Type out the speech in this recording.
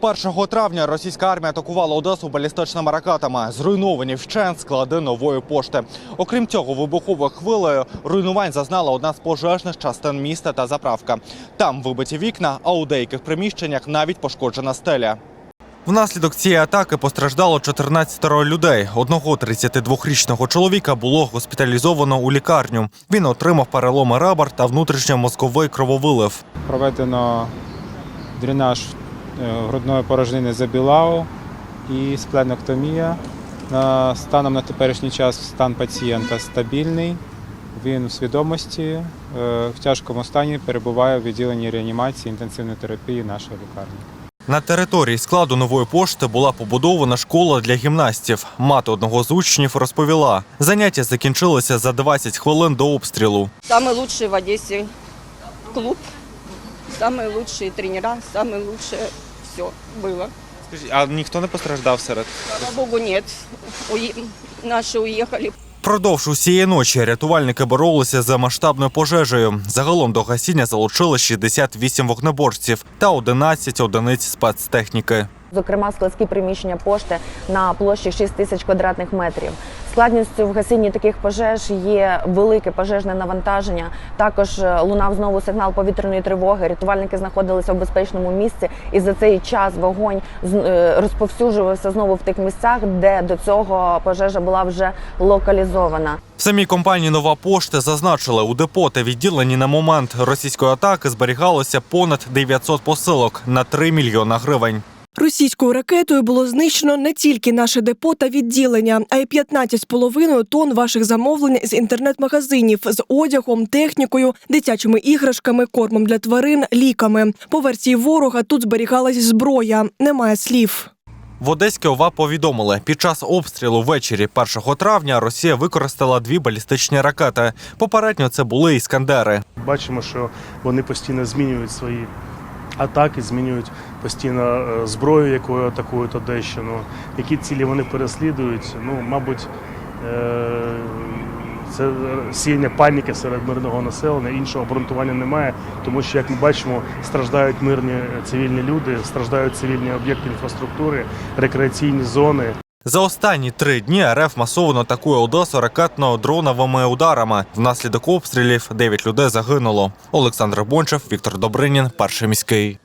1 травня російська армія атакувала Одесу балістичними ракетами. Зруйновані вщент склади нової пошти. Окрім цього, вибуховою хвилею руйнувань зазнала одна з пожежних частин міста та заправка. Там вибиті вікна, а у деяких приміщеннях навіть пошкоджена стеля. Внаслідок цієї атаки постраждало 14 людей. Одного 32-річного чоловіка було госпіталізовано у лікарню. Він отримав переломи ребер та внутрішньомозковий крововилив. Проведено дренаж грудної порожнини за білау і спленоктомія. Станом на теперішній час стан пацієнта стабільний. Він в свідомості, е, в тяжкому стані перебуває в відділенні реанімації інтенсивної терапії нашої лікарні. На території складу нової пошти була побудована школа для гімнастів. Мати одного з учнів розповіла, заняття закінчилися за 20 хвилин до обстрілу. Самый лучший в Одессе клуб, самые лучшие тренера, самое лучшее все было. Скажіть, а ніхто не постраждав серед? Слава богу, нет. Уе- Наши уехали. Продовж усієї ночі рятувальники боролися за масштабною пожежею. Загалом до гасіння залучили 68 вогнеборців та 11 одиниць спецтехніки. Зокрема, складські приміщення пошти на площі 6 тисяч квадратних метрів. Складністю в гасінні таких пожеж є велике пожежне навантаження. Також е, лунав знову сигнал повітряної тривоги. Рятувальники знаходилися в безпечному місці, і за цей час вогонь е, розповсюджувався знову в тих місцях, де до цього пожежа була вже локалізована. В самій компанії Нова пошта зазначили, у депо та відділенні на момент російської атаки зберігалося понад 900 посилок на 3 мільйона гривень. Російською ракетою було знищено не тільки наше депо та відділення, а й 15,5 тонн ваших замовлень з інтернет-магазинів з одягом, технікою, дитячими іграшками, кормом для тварин, ліками. По версії ворога тут зберігалась зброя. Немає слів. В Одеській ОВА повідомили, під час обстрілу ввечері 1 травня Росія використала дві балістичні ракети. Попередньо це були іскандери. Бачимо, що вони постійно змінюють свої атаки, змінюють постійно е, зброю, якою атакують Одещину. Які цілі вони переслідують? Ну, мабуть, е, це сіяння паніки серед мирного населення. Іншого обґрунтування немає, тому що, як ми бачимо, страждають мирні цивільні люди, страждають цивільні об'єкти інфраструктури, рекреаційні зони. За останні три дні РФ масово атакує Одесу ракетно-дроновими ударами. Внаслідок обстрілів 9 людей загинуло. Олександр Бончев, Віктор Добринін, перший міський.